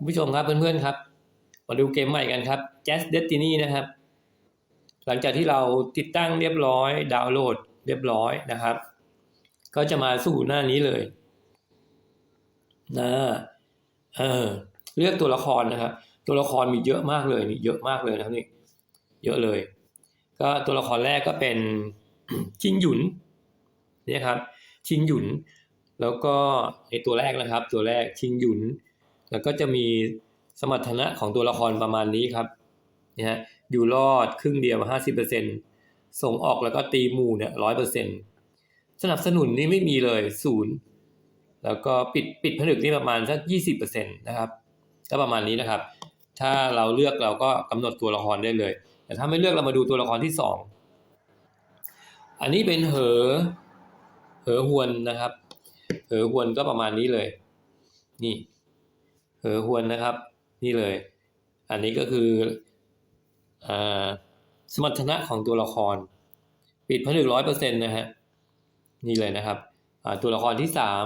คุณผู้ชมครับเพื่อนๆครับ มาดูเกมใหม่กันครับ Jazz Destiny นะครับ หลังจากที่เราติดตั้งเรียบร้อย ดาวน์โหลดเรียบร้อยนะครับ ก็จะมาสู่หน้านี้เลยนะเออเลือกตัวละครนะครับ ตัวละครมีเยอะมากเลยนี่เยอะมากเลยนะครับนี่เยอะเลย ก็ตัวละครแรกก็เป็นชิงหยุนเนี่ยครับ ชิงหยุน แล้วก็ในตัวแรกนะครับ ตัวแรกชิงหยุน แล้วก็จะมีสมรรถนะของตัวละครประมาณนี้ครับนะฮะอยู่รอดครึ่งเดียวห้าสิบเปอร์เซ็นส่งออกแล้วก็ตีหมู่เนี่ยร้อยเปอร์เซ็นสนับสนุนนี่ไม่มีเลยศูนย์แล้วก็ปิดปิดผนึกนี่ประมาณสักยี่สิบเปอร์เซ็นตนะครับก็ประมาณนี้นะครับ ถ้าเราเลือกเราก็กำหนดตัวละครได้เลย แต่ถ้าไม่เลือกเรามาดูตัวละครที่สองอันนี้เป็นเหอเหอหวนนะครับ เหอหวนก็ประมาณนี้เลย นี่ เหอหวนนะครับ นี่เลย อันนี้ก็คืออสมรรถนะของตัวละคร ปิดผนึกร้อยเปอร์เซ็นต์นะฮะนี่เลยนะครับตัวละครที่สาม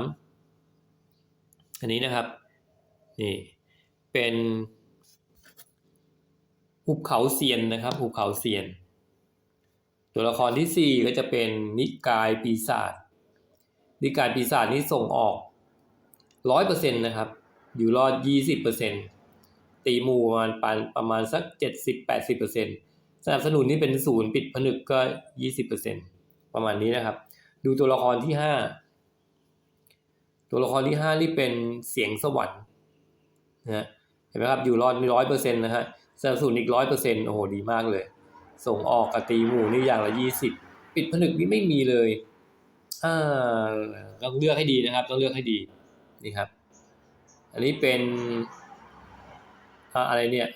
อันนี้นะครับนี่เป็นหุบเขาเซียนนะครับหุบเขาเซียน ตัวละครที่สี่ก็จะเป็นนิกายปีศาจนิกายปีศาจนี้ส่งออกร้อยเปอร์เซ็นต์นะครับ อยู่รอดยี่สิบเปอร์เซ็นตีหมูประมาณปานประมาณสักเจ็ดสิบแปดสิบเปอร์เซ็นสนับสนุนนี่เป็นศูนย์ปิดผนึกก็ยี่สิบเปอร์เซ็นประมาณนี้นะครับ ดูตัวละครที่ห้าตัวละครที่ห้านี่เป็นเสียงสวรรค์นะฮะเห็นไหมครับอยู่รอดมีร้อยเปอร์เซ็นต์นะฮะสนับสนุนอีกร้อยเปอร์เซ็นต์โอ้โหดีมากเลย ส่งออกกับตีหมูนี่อย่างละยี่สิบปิดผนึกนี่ไม่มีเลยอ่าต้องเลือกให้ดีนะครับ ต้องเลือกให้ดีนี่ครับ อันนี้เป็นอะไรเนี่ย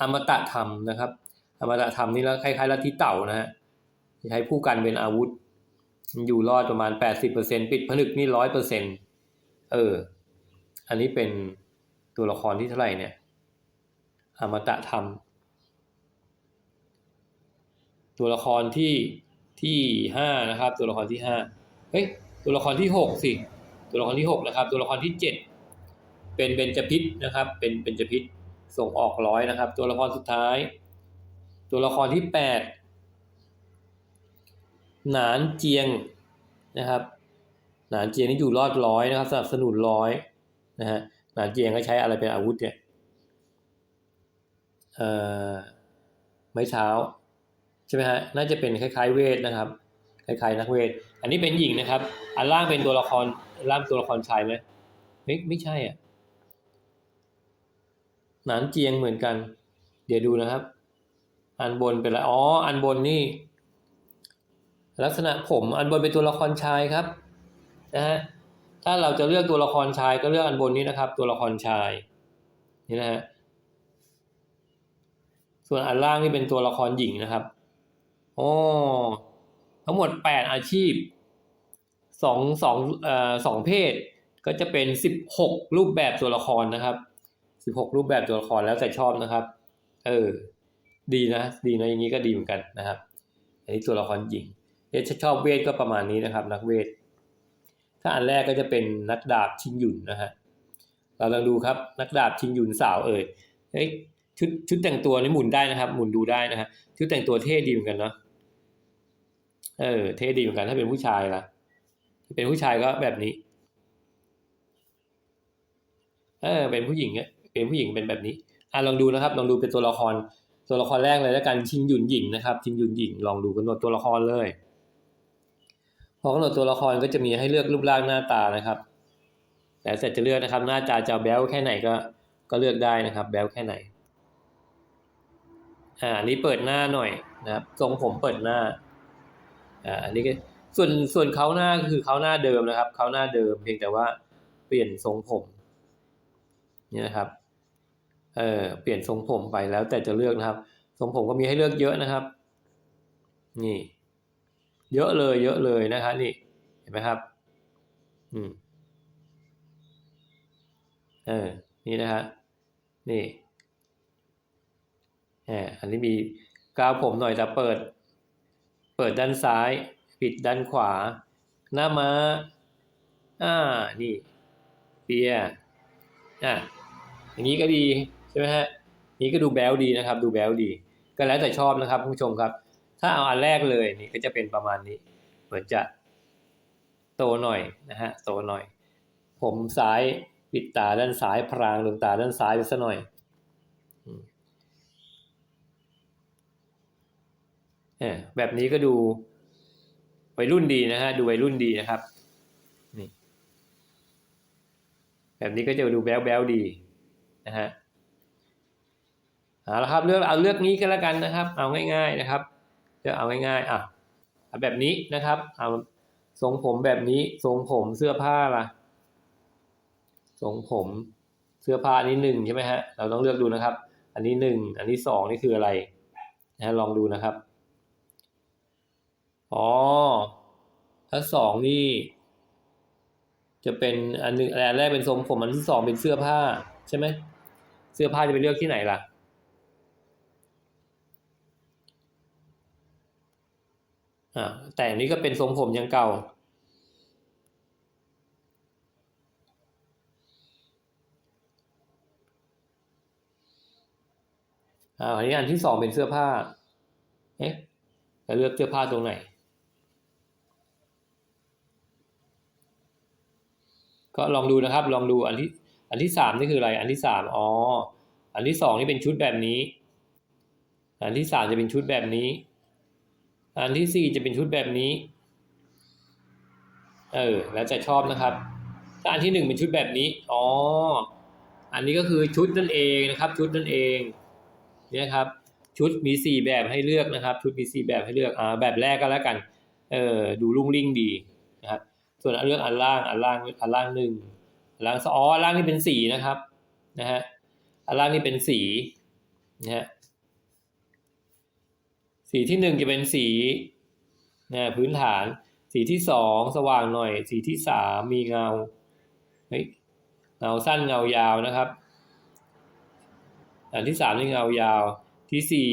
อมตะธรรมนะครับอมตะธรรมนี่แล้วคล้ายๆลัทธิเต่านะฮะใช้ผู้กันเป็นอาวุธ อยู่รอดประมาณแปดสิบเปอร์เซ็นปิดผนึกนี่ร้อยเปอร์เซ็นเออ อันนี้เป็นตัวละครที่เท่าไหร่เนี่ยอมตะธรรม ตัวละครที่ที่ห้านะครับ ตัวละครที่ห้าเฮ้ยตัวละครที่หกสิตัวละครที่หกนะครับ ตัวละครที่เจ็ด เป็นเบญจพิษนะครับ เป็นเบญจพิษส่งออกร้อยนะครับ ตัวละครสุดท้าย ตัวละครที่แปดหนานเจียงนะครับ หนานเจียงนี่อยู่รอดร้อยนะครับสนับสนุนร้อยนะฮะหนานเจียงก็ใช้อะไรเป็นอาวุธเนี่ยเอ่อไม้เท้าใช่ไหมฮะน่าจะเป็นคล้ายๆเวทนะครับคล้ายๆนักเวท อันนี้เป็นหญิงนะครับ อันล่างเป็นตัวละครล่างตัวละครชายไหมไม่ไม่ใช่อะ นานเจียงเหมือนกัน เดี๋ยวดูนะครับ อันบนเป็นอะไรอ๋อ อันบนนี่ ลักษณะผมอันบนเป็นตัวละครชายครับนะฮะถ้าเราจะเลือกตัวละครชายก็เลือกอันบนนี้นะครับ ตัวละครชายนี่นะฮะส่วนอันล่างนี่เป็นตัวละครหญิงนะครับโอ้ทั้งหมดแปดอาชีพสองสองเอ่อสองเพศก็จะเป็นสิบหกรูปแบบตัวละครนะครับ สิบหกรูปแบบตัวละครแล้วแต่ชอบนะครับ เออ ดีนะ ดีนะอย่างนี้ก็ดีเหมือนกันนะครับ อันนี้ตัวละครหญิงเอชชอบเวทก็ประมาณนี้นะครับ นักเวท ถ้าอันแรกก็จะเป็นนักดาบชิงหยุนนะฮะ เราลองดูครับ นักดาบชิงหยุนสาวเอ่ยเฮ้ยชุดชุดแต่งตัวนี่หมุนได้นะครับ หมุนดูได้นะฮะ ชุดแต่งตัวเท่ดีเหมือนกันเนาะ เออ เท่ดีเหมือนกันถ้าเป็นผู้ชายล่ะเป็นผู้ชายก็แบบนี้ เออ เป็นผู้หญิงเนี่ย เป็นผู้หญิงเป็นแบบนี้อะลองดูนะครับ ลองดูเป็นตัวละคร ตัวละครแรกเลยแล้วกันชิงหยุนหญิงนะครับชิงหยุนหญิงลองดูกำหนดตัวละครเลยพอกำหนดตัวละครก็จะมีให้เลือกรูปร่างหน้าตานะครับ แต่เสร็จจะเลือกนะครับ หน้าตาจะแบ๊วแค่ไหนก็ก็เลือกได้นะครับ แบ๊วแค่ไหนอ่านี้เปิดหน้าหน่อยนะครับทรงผมเปิดหน้าอ่าอันนี้ก็ส่วนส่วนเขาหน้าคือเขาหน้าเดิมนะครับเขาหน้าเดิมเพียงแต่ว่าเปลี่ยนทรงผมนี่นะครับ เออเปลี่ยนทรงผมไปแล้วแต่จะเลือกนะครับ ทรงผมก็มีให้เลือกเยอะนะครับ นี่ เยอะเลย เยอะเลยนะครับนี่เห็นไหมครับ อืมเออนี่นะฮะนี่แหมอันนี้มีกาวผมหน่อยแต่เปิด เปิดด้านซ้าย ปิดด้านขวา หน้ามา้าอ่านี่เปียอะอย่างนี้ก็ดี ใช่ไหมฮะนี้ก็ดูแบลดีนะครับ ดูแบลดี ก็แล้วแต่ชอบนะครับคุณผู้ชมครับ ถ้าเอาอันแรกเลยนี่ก็จะเป็นประมาณนี้ เหมือนจะโตหน่อยนะฮะโตหน่อย ผมซ้ายปิดตาด้านซ้ายพรางดวงตาด้านซ้ายไปซะหน่อยแบบนี้ก็ดูวัยรุ่นดีนะฮะดูวัยรุ่นดีนะครับนี่แบบนี้ก็จะดูแบ๊วแบ๊วดีนะฮะ เอาละครับเลือกเอาเลือกนี้ก็แล้วกันนะครับ เอาง่าย ๆนะครับเลือกเอาง่ายๆอะแบบนี้นะครับ เอาทรงผมแบบนี้ทรงผมเสื้อผ้าล่ะทรงผมเสื้อผ้าอันนี้หนึ่งใช่ไหมฮะเราต้องเลือกดูนะครับ อันนี้หนึ่งอันนี้สองนี่คืออะไรนะฮะลองดูนะครับอ๋อถ้าสองนี่ จะเป็นอันหนึงอันแรกเป็นทรงผมอันที่สองเป็นเสื้อผ้าใช่ไหมเสื้อผ้าจะไปเลือกที่ไหนล่ะ อ่า แต่อันนี้ก็เป็นทรงผมยังเก่า อ่าอันนี้อันที่สองเป็นเสื้อผ้า เอ๊ะจะเลือกเสื้อผ้าตรงไหน ก็ลองดูนะครับ ลองดูอันที่ อันที่สามนี่คืออะไร อันที่สามอ๋อ อันที่สองนี่เป็นชุดแบบนี้ อันที่สามจะเป็นชุดแบบนี้ อันที่สี่จะเป็นชุดแบบนี้ เออ แล้วจะชอบนะครับถ้าอันที่หนึ่งเป็นชุดแบบนี้ อ๋อ อันนี้ก็คือชุดนั่นเองนะครับ ชุดนั่นเองเนี่ยครับ ชุดมีสี่แบบให้เลือกนะครับ ชุดมีสี่แบบให้เลือก อ่า แบบแรกก็แล้วกัน เออ ดูรุ่งริ่งดีนะครับ ส่วนเรื่องอันล่าง อันล่าง อันล่างหนึ่งอันล่างสองอ๋ออันล่างนี่เป็นสีนะครับ นะฮะ อันล่างนี่เป็นสีนะฮะ สีที่หนึ่งจะเป็นสีนะพื้นฐาน สีที่สองสว่างหน่อย สีที่สามมีเงาเฮ้ยเงาสั้นเงายาวนะครับ อันที่สามนี่เงายาว ที่สี่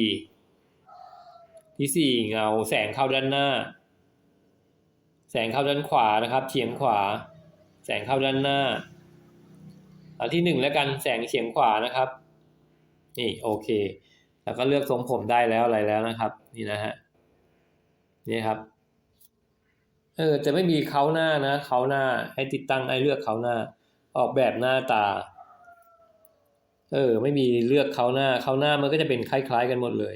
ที่สี่เงาแสงเข้าด้านหน้า แสงเข้าด้านขวานะครับเฉียงขวา แสงเข้าด้านหน้า อันที่หนึ่งแล้วกันแสงเฉียงขวานะครับ นี่โอเค แล้วก็เลือกทรงผมได้แล้วอะไรแล้วนะครับ นี่นะฮะนี่ครับเออจะไม่มีเขาหน้านะเขาหน้าให้ติดตั้งให้เลือกเขาหน้า ออกแบบหน้าตา เออ ไม่มีเลือกเขาหน้าเขาหน้ามันก็จะเป็นคล้าย ๆ กันหมดเลย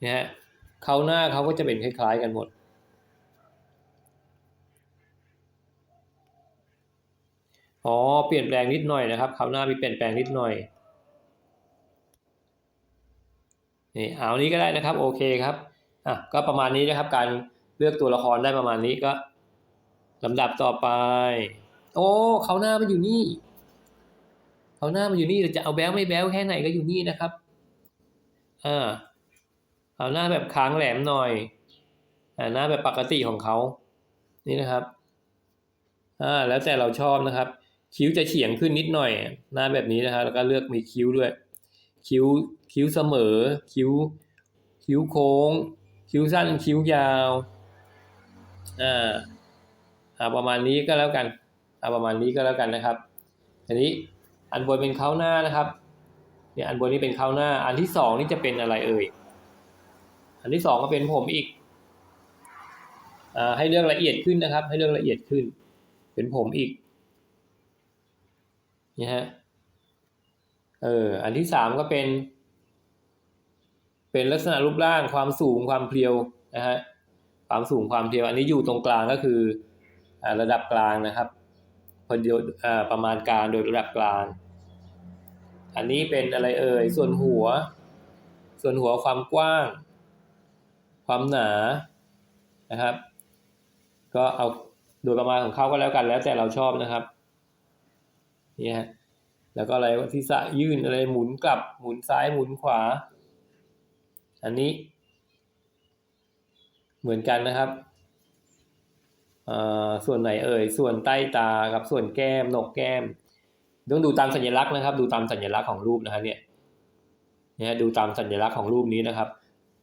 เนี่ยฮะเขาหน้าเขาก็จะเป็นคล้าย ๆ กันหมด อ๋อ เปลี่ยนแปลงนิดหน่อยนะครับคราวหน้ามีเปลี่ยนแปลงนิดหน่อย นี่ เอานี้ก็ได้นะครับ โอเคครับ อะ ก็ประมาณนี้นะครับ การเลือกตัวละครได้ประมาณนี้ก็ลำดับต่อไป โอ้เขาหน้ามันอยู่นี่เขาหน้ามันอยู่นี่จะเอาแบ้วไม่แบ้วแค่ไหนก็อยู่นี่นะครับ อ่าเอาหน้าแบบค้างแหลมหน่อยอ่าหน้าแบบปกติของเขา นี่นะครับ อ่า แล้วแต่เราชอบนะครับ คิ้วจะเฉียงขึ้นนิดหน่อยหน้าแบบนี้นะครับแล้วก็เลือกมีคิ้วด้วย คิ้วคิ้วเสมอ คิ้ว คิ้วโค้ง คิ้วสั้น คิ้วยาวอ่าอ่าประมาณนี้ก็แล้วกันอ่าประมาณนี้ก็แล้วกันนะครับทีนี้อันบนเป็นเข้าหน้านะครับเนี่ยอันบนนี้เป็นเข้าหน้า อันที่สองนี่จะเป็นอะไรเอ่ยอันที่สองก็เป็นผมอีกอ่าให้เรื่องละเอียดขึ้นนะครับ ให้เรื่องละเอียดขึ้น เป็นผมอีก นี่ยฮะเอออันที่สามก็เป็น เป็นลักษณะรูปร่างความสูงความเพรียวนะฮะความสูงความเพรียว อันนี้อยู่ตรงกลางก็คืออ่าระดับกลางนะครับพอดีอ่าประมาณการโดยระดับกลาง อันนี้เป็นอะไรเอ่ยส่วนหัว ส่วนหัวความกว้าง ความหนานะครับ ก็เอาโดยประมาณของเขาก็แล้วกันแล้วแต่เราชอบนะครับ นี่ฮะแล้วก็อะไรที่สะยื่นอะไรหมุนกลับหมุนซ้ายหมุนขวา อันนี้เหมือนกันนะครับส่วนไหนเอ่ยส่วนใต้ตากับส่วนแก้มหนกแก้ม ต้องดูตามสัญลักษณ์นะครับ ดูตามสัญลักษณ์ของรูปนะฮะเนี่ยเนี่ยดูตามสัญลักษณ์ของรูปนี้นะครับ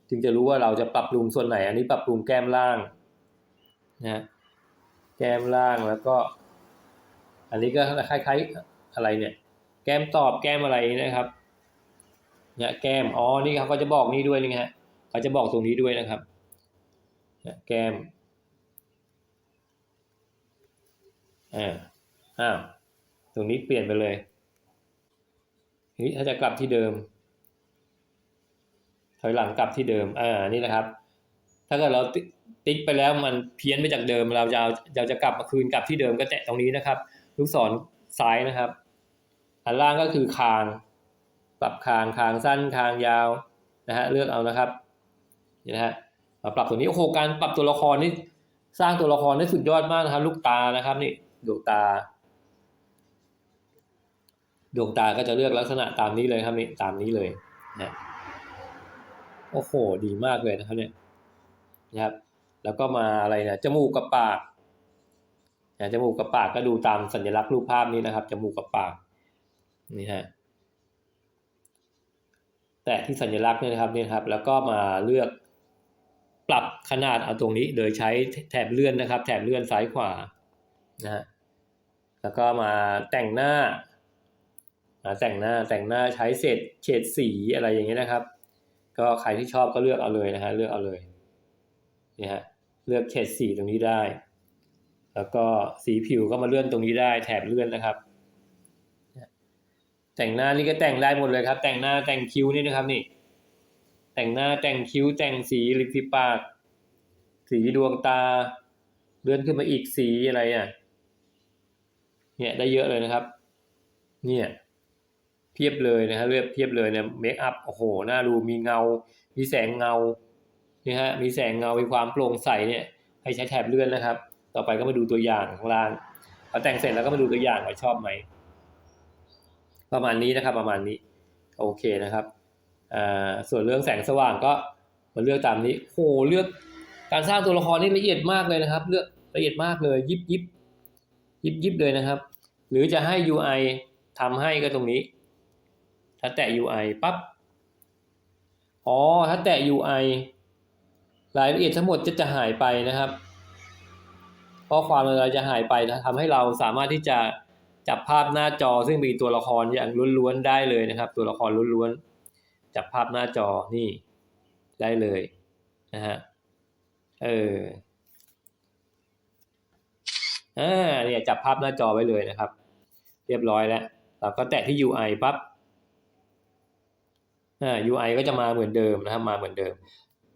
จึงจะรู้ว่าเราจะปรับปรุงส่วนไหน อันนี้ปรับปรุงแก้มล่างนะแก้มล่างแล้วก็ อันนี้ก็คล้ายๆอะไรเนี่ย แก้มตอบแก้มอะไรนะครับเนี่ยแก้มอ๋อนี่เขาก็จะบอกนี่ด้วยนี่ฮะเขาจะบอกตรงนี้ด้วยนะครับเนี่ยแก้มอ่าอ้าวตรงนี้เปลี่ยนไปเลยนี่ถ้าจะกลับที่เดิม ถอยหลังกลับที่เดิม อ่า นี่นะครับ ถ้าเกิดเราติ๊กไปแล้วมันเพี้ยนไปจากเดิม เราจะเอาเราจะกลับมาคืนกลับที่เดิมก็แตะตรงนี้นะครับ ลูกศรซ้ายนะครับ อันล่างก็คือคาง ปรับคางคางสั้นคางยาวนะฮะเลือกเอานะครับนี่นะฮะมาปรับตัวนี้โอ้โหการปรับตัวละครนี่สร้างตัวละครได้สุดยอดมากนะครับ ลูกตานะครับนี่ดวงตา ดวงตาก็จะเลือกลักษณะตามนี้เลยครับนี่ตามนี้เลยนะโอ้โห ดีมากเลยนะครับเนี่ยนะครับ แล้วก็มาอะไรเนี่ยจมูกกับปาก นะจมูกกับปากก็ดูตามสัญลักษณ์รูปภาพนี้นะครับจมูกกับปากนี่ฮะแตะที่สัญลักษณ์เนี่ยนะครับเนี่ยครับ แล้วก็มาเลือกปรับขนาดเอาตรงนี้ โดยใช้แถบเลื่อนนะครับ แถบเลื่อนซ้ายขวานะฮะแล้วก็มาแต่งหน้ามาแต่งหน้าแต่งหน้าใช้เศษเฉดสีอะไรอย่างเงี้ยนะครับ ก็ใครที่ชอบก็เลือกเอาเลยนะฮะเลือกเอาเลยนี่ฮะเลือกเฉดสีตรงนี้ได้ แล้วก็สีผิวก็มาเลื่อนตรงนี้ได้แถบเลื่อนนะครับ แต่งหน้านี่ก็แต่งได้หมดเลยครับ แต่งหน้าแต่งคิ้วนี่นะครับนี่ แต่งหน้าแต่งคิ้วแต่งสีริมฝีปาก สีดวงตา เลื่อนขึ้นมาอีกสีอะไรอะเนี่ยได้เยอะเลยนะครับ เนี่ยเพียบเลยนะฮะเลือกเพียบเลยเนี่ยเมคอัพโอ้โหหน่าดูมีเงา มีแสงเงานี่ฮะมีแสงเงามีความโปร่งใสเนี่ยให้ใช้แถบเลื่อนนะครับ ต่อไปก็มาดูตัวอย่างข้างล่างพอแต่งเสร็จแล้วก็มาดูตัวอย่างว่าชอบไหม ประมาณนี้นะครับ ประมาณนี้ โอเคนะครับส่วนเรื่องแสงสว่างก็มาเลือกตามนี้โหเลือกการสร้างตัวละครนี่ละเอียดมากเลยนะครับ เลือกละเอียดมากเลย ยิบยิบยิบยิบเลยนะครับ หรือจะให้ UI ทำให้ก็ตรงนี้ ถ้าแตะ UI ปั๊บอ๋อถ้าแตะ UI รายละเอียดทั้งหมดจะจะหายไปนะครับ ข้อความอะไรจะหายไปทำให้เราสามารถที่จะจับภาพหน้าจอ ซึ่งมีตัวละครอย่างล้วนๆได้เลยนะครับ ตัวละครล้วนๆจับภาพหน้าจอนี่ได้เลยนะฮะเอออ่าเนี่ยจับภาพหน้าจอไว้เลยนะครับ เรียบร้อยแล้วเราก็แตะที่ UI ปั๊บอ่า UI ก็จะมาเหมือนเดิมนะครับ มาเหมือนเดิม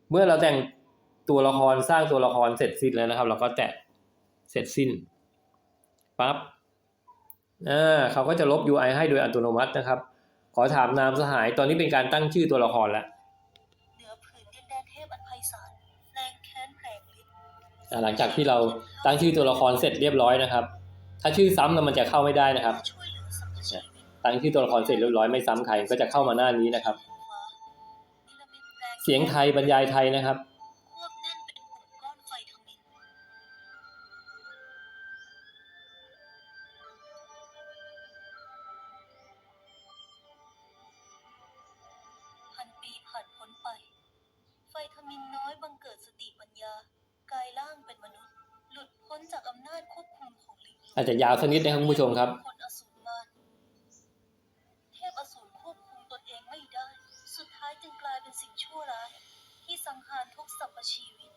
เมื่อเราแต่งตัวละครสร้างตัวละครเสร็จสิ้นแล้วนะครับ เราก็แตะ เสร็จสิ้นปั๊บอ่าเขาก็จะลบ UI ให้โดยอัตโนมัตินะครับ ขอถามนามสหาย ตอนนี้เป็นการตั้งชื่อตัวละครแล้วเหนือผืนดินแดนเทพอันไพศาลแรงแค้นแผลงฤทธิ์อ่าหลังจากที่เราตั้งชื่อตัวละครเสร็จเรียบร้อยนะครับ ถ้าชื่อซ้ำแล้วมันจะเข้าไม่ได้นะครับช่วยเหลือสรรพชีวิตตั้งชื่อตัวละครเสร็จเรียบร้อยไม่ซ้ำใครก็จะเข้ามาหน้านี้นะครับฟ้านิรมิตแรงเสียงไทยบรรยายไทยนะครับ อาจจะยาวสักนิดนะครับคุณผู้ชมครับคนอสูรมารเทพอสูรควบคุมตนเองไม่ได้ สุดท้ายจึงกลายเป็นสิ่งชั่วร้าย ที่สังหารทุกสรรพชีวิต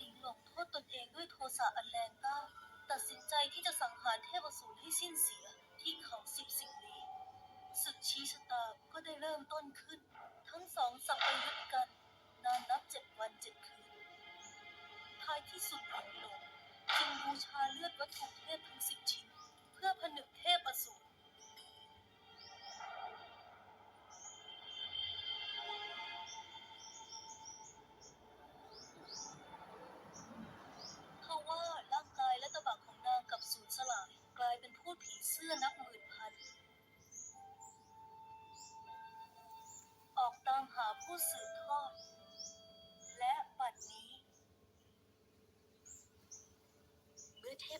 ลิงหลงโทษตนเองด้วยโทสะอันแรงกล้าตัดสินใจที่จะสังหารเทพอสูรให้สิ้นเสียที่เขาสิบสิ่งนี้ศึกชี้ชะตาก็ได้เริ่มต้นขึ้น ทั้งสองสับประยุทธ์กันนานนับ วันจ็ดคืน ท้ายที่สุดหลงลงจึงบูชาเลือดวัตถุเทพทั้งสิบชิ้น เพื่อผนึกเทพอสูร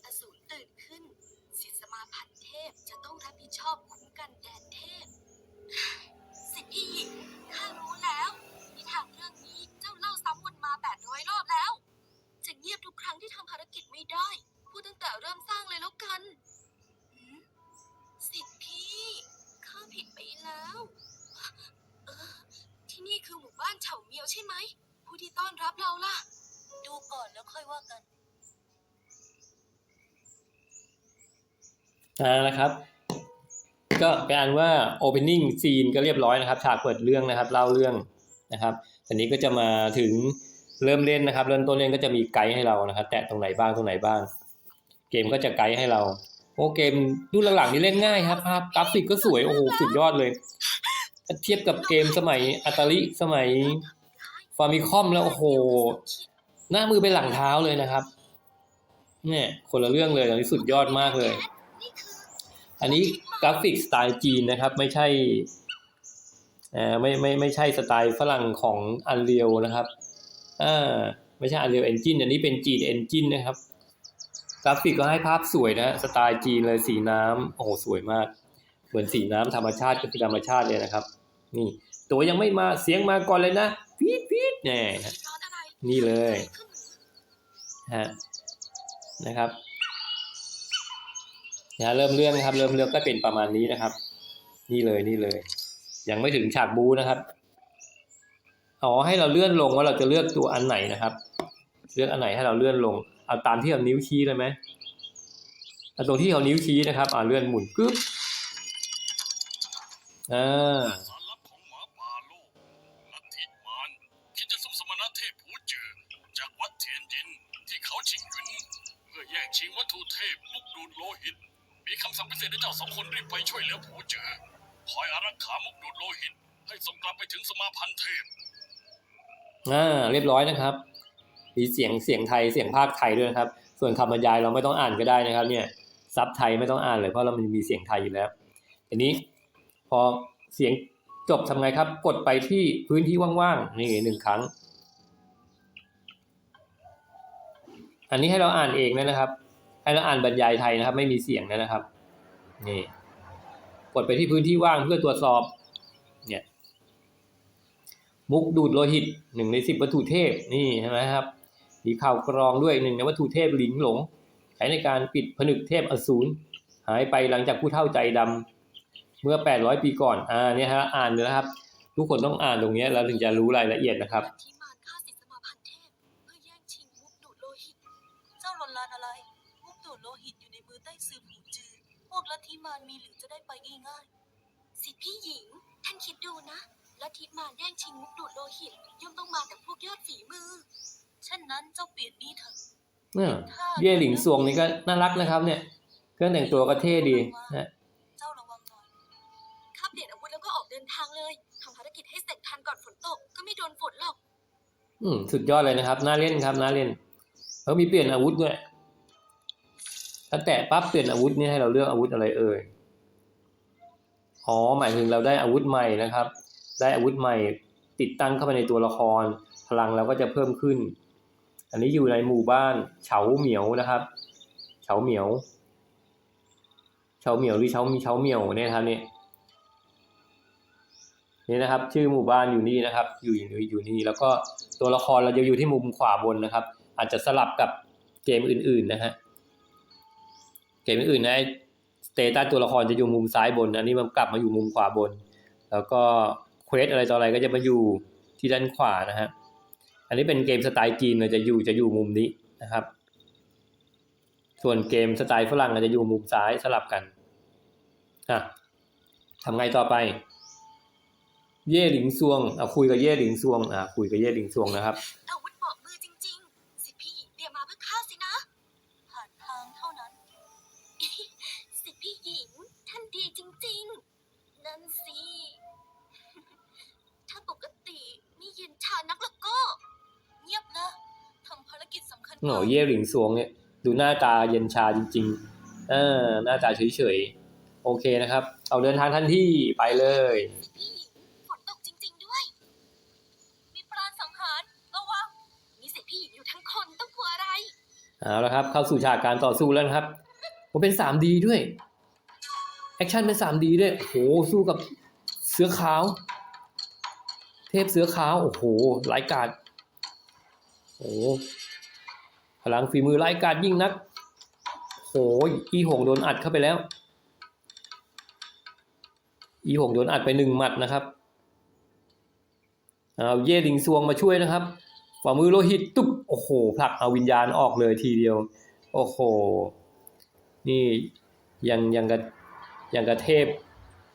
พอสูรตื่นขึ้นสิทธิสมาพันธ์เทพจะต้องรับผิดชอบคุ้มกันแดนเทพ สิทธิหญิงข้ารู้แล้วนิทานเรื่องนี้เจ้าเล่าซ้ำวนมาแปดร้อยรอบแล้ว จะเงียบทุกครั้งที่ทำภารกิจไม่ได้ พูดตั้งแต่เริ่มสร้างเลยแล้วกันสิทธิพี่ข้าผิดไปแล้วที่นี่คือหมู่บ้านเฉาเมียวใช่ไหมผู้ที่ต้อนรับเราล่ะ อ่านะครับ ก็เป็นอันว่า opening scene ก็เรียบร้อยนะครับฉากเปิดเรื่องนะครับเล่าเรื่องนะครับทีนี้ก็จะมาถึงเริ่มเล่นนะครับ เริ่มต้นเล่นก็จะมีไกด์ให้เรานะครับ แตะตรงไหนบ้างตรงไหนบ้าง เกมก็จะไกด์ให้เราโอ้เกมรุ่นหลังๆนี่เล่นง่ายครับภาพกราฟิกก็สวยโอ้โหสุดยอดเลยเทียบกับเกมสมัยอัตลิสมัยฟาร์มิคอมแล้วโอ้โห หน้ามือเป็นหลังเท้าเลยนะครับ เนี่ย คนละเรื่องเลยอันนี้สุดยอดมากเลย อันนี้กราฟิกสไตล์จีนนะครับ ไม่ใช่ไม่ไม่ไม่ใช่สไตล์ฝรั่งของ Unreal นะครับอ่าไม่ใช่ Unreal Engine อันนี้เป็นจีน Engine นะครับ กราฟิกก็ให้ภาพสวยนะสไตล์จีนเลยสีน้ำโอ้โหสวยมาก เหมือนสีน้ำธรรมชาติก็คือธรรมชาติเลยนะครับ นี่ ตัวยังไม่มาเสียงมาก่อนเลยนะพีดพีดแน่นะร้อนอะไรนี่เลยฮะนะครับ นะเริ่มเรื่องนะครับ เริ่มเรื่องก็เป็นประมาณนี้นะครับ นี่เลยนี่เลย ยังไม่ถึงฉากบูนะครับอ๋อให้เราเลื่อนลงว่าเราจะเลือกตัวอันไหนนะครับ เลือกอันไหนให้เราเลื่อนลง เอาตามที่เรานิ้วชี้เลยไหมเอาตรงที่เรานิ้วชี้นะครับอ่าเลื่อนหมุนกึ๊บอ่าจากวัดเทียนจินที่เขาชิงหยุนเพื่อแย่งชิงวัตถุเทพมุกดูดโลหิต มีคำสั่งพิเศษให้เจ้าสองคนรีบไปช่วยเหลือผู้เจือคอยอารักขามุกดูดโลหิต ให้ส่งกลับไปถึงสมาพันธ์เทพอ่าเรียบร้อยนะครับ มีเสียงเสียงไทยเสียงภาคไทยด้วยนะครับ ส่วนคำบรรยายเราไม่ต้องอ่านก็ได้นะครับ เนี่ยซับไทยไม่ต้องอ่านเลยเพราะเรามันมีเสียงไทยอยู่แล้วทีนี้พอเสียงจบทำไงครับ กดไปที่พื้นที่ว่างๆนี่หนึ่งครั้ง อันนี้ให้เราอ่านเองนะครับ ให้เราอ่านบรรยายไทยนะครับ ไม่มีเสียงนะครับ นี่ กดไปที่พื้นที่ว่างเพื่อตรวจสอบ เนี่ย มุกดูดโลหิตหนึ่งในสิบวัตถุเทพ นี่ใช่ไหมครับมีข่าวกรองด้วยหนึ่งในวัตถุเทพหลิงหลงใช้ในการปิดผนึกเทพอสูรหายไปหลังจากผู้เท่าใจดำเมื่อ 800 ปีก่อน อ่าเนี่ยฮะอ่านเลยนะครับ ทุกคนต้องอ่านตรงนี้แล้วถึงจะรู้รายละเอียดนะครับ พี่หญิง ท่านคิดดูนะลัทธิมารแย่งชิงมุกดูดโลหิตย่อมต้องมาแต่พวกยอดฝีมือๆเช่นนั้นเจ้าเปลี่ยนนี่เถอะเนี่ยเย่หลิงซวงนี่ก็น่ารักนะครับ เนี่ย เครื่องแต่งตัวก็เท่ดีนะเจ้าระวังหน่อยข้าเปลี่ยนอาวุธแล้วก็ออกเดินทางเลยทำภารกิจให้เสร็จทันก่อนฝนตกก็ไม่โดนฝนหรอกอืมสุดยอดเลยนะครับน่าเล่นครับน่าเล่นเขามีเปลี่ยนอาวุธด้วยถ้าแตะปั๊บเปลี่ยนอาวุธนี่ให้เราเลือกอาวุธอะไรเอ่ย อ๋อหมายถึงเราได้อาวุธใหม่นะครับ ได้อาวุธใหม่ติดตั้งเข้าไปในตัวละคร พลังเราก็จะเพิ่มขึ้น อันนี้อยู่ในหมู่บ้านเฉาเหมียวนะครับ เฉาเหมียว เฉาเหมียวหรือเฉามีเฉาเหมียวเนี่ยครับเนี่ยนี่นะครับ ชื่อหมู่บ้านอยู่นี่นะครับ อยู่อยู่อยู่นี่แล้วก็ตัวละครเราจะอยู่ที่มุมขวาบนนะครับ อาจจะสลับกับเกมอื่น ๆ นะฮะเกมอื่นๆนะ เตตัสตัวละครจะอยู่มุมซ้ายบน อันนี้มันกลับมาอยู่มุมขวาบน แล้วก็เควสอะไรต่ออะไรก็จะมาอยู่ที่ด้านขวานะฮะ อันนี้เป็นเกมสไตล์จีนเลยจะอยู่จะอยู่มุมนี้นะครับ ส่วนเกมสไตล์ฝรั่งอาจจะอยู่มุมซ้ายสลับกันอะทำไงต่อไป เย่หลิงซวงอะคุยกับเย่หลิงซวงอะคุยกับเย่หลิงซวงนะครับ โอ้ว่าเย่หลิงซวงเนี่ยดูหน้าตาเย็นชาจริงๆเออหน้าตาเฉยๆ โอเคนะครับ เอาเดินทางทันที่ไปเลยพี่หญิงฝนตกจริงๆด้วย มีปราณสังหารระวังมีสิทธิพี่หญิงอยู่ทั้งคนต้องกลัวอะไรเอาละครับ เข้าสู่ฉากการต่อสู้แล้วนะครับผมเป็น 3D ด้วยแอคชั่นเป็น 3D ด้วยโอ้โหสู้กับเสือขาว เทพเสือขาว โอ้โหไร้ายกาดโอ้โห พลังฝีมือไร้ายกาดยิ่งนักโอ้ยอีหงโดนอัดเข้าไปแล้ว อีหงโดนอัดไปหนึ่งหมัดนะครับเอาเย่หลิงซวงมาช่วยนะครับฝ่ามือโลหิตตุ๊บโอ้โหผลักเอาวิญญาณออกเลยทีเดียว โอ้โห นี่ยังยังกระยังกระเทพ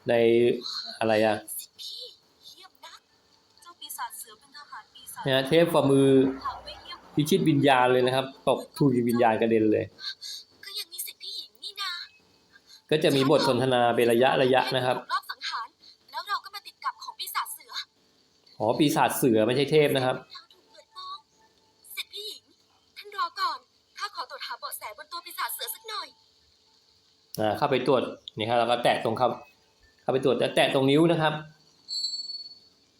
ในอะไรอะสิพี่เยี่ยมนักเจ้าปีศาจเสือเป็นทหารปีศาจนะฮะเทพฝ่ามือ พิชิตวิญญาณเลยนะครับ ตกถูกวิญญาณกระเด็นเลย ก็ยังมีสิทธิ์พี่หญิงนี่นาก็จะมีบทสนทนาเป็นระยะระยะนะครับรอบสังหารแล้วเราก็มาติดกับของปีศาจเสืออ๋อปีศาจเสือไม่ใช่เทพนะครับเราถูกเปิดโปงสิทธิ์พี่หญิง ท่านรอก่อนข้าขอตรวจหาเบาะแสบนตัวปีศาจเสือสักหน่อยอ่าเข้าไปตรวจนี่ครับแล้วก็แตะตรงครับเข้าไปตรวจแล้วแตะตรงนิ้วนะครับ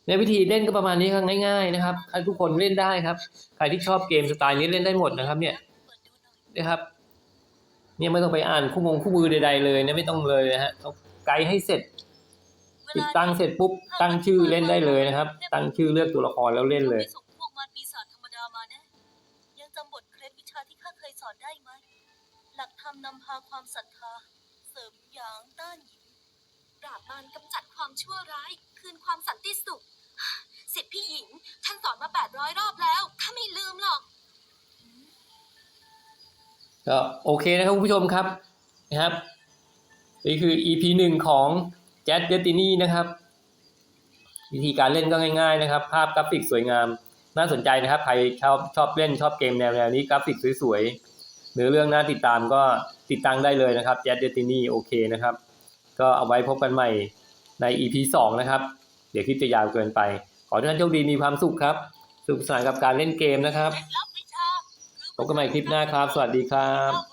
ในวิธีเล่นก็ประมาณนี้ครับง่ายๆนะครับใครทุกคนเล่นได้ครับ ใครที่ชอบเกมสไตล์นี้เล่นได้หมดนะครับ เนี่ยนะครับ เนี่ยไม่ต้องไปอ่านคู่มงคู่มือใดๆเลยนะไม่ต้องเลยนะฮะไกด์ให้เสร็จ ติดตั้งเสร็จปุ๊บตั้งชื่อเล่นได้เลยนะครับ ตั้งชื่อเลือกตัวละครแล้วเล่นเลยพวกมารปีศาจธรรมดามาแน่ยังจำบทเคล็ดวิชาที่ข้าเคยสอนได้ไหมหลักธรรมนำพาความศรัทธา เสริมหยางต้านหยินปราบมารกำจัดความชั่วร้าย คืนความสันติสุข สิทธิ์พี่หญิง ท่านสอนมา800รอบแล้วข้าไม่ลืมหรอก ก็โอเคนะครับคุณผู้ชมครับนะครับนี่คือ EP หนึ่งของ Jazz Destiny นะครับ วิธีการเล่นก็ง่ายๆนะครับ ภาพกราฟิกสวยงาม น่าสนใจนะครับ ใครชอบชอบเล่นชอบเกมแนวแนวนี้กราฟิกสวยๆเนื้อเรื่องน่าติดตามก็ติดตั้งได้เลยนะครับ Jazz Destiny โอเคนะครับ ก็เอาไว้พบกันใหม่ใน EP สองนะครับ เดี๋ยวคลิปจะยาวเกินไป อให้ทุกท่านโชคดีมีความสุขครับสนุขสนานกับการเล่นเกมนะครับเคล็ดลับวิชาพบกันใหม่คลิปหน้าครับ สวัสดีครับเจ้า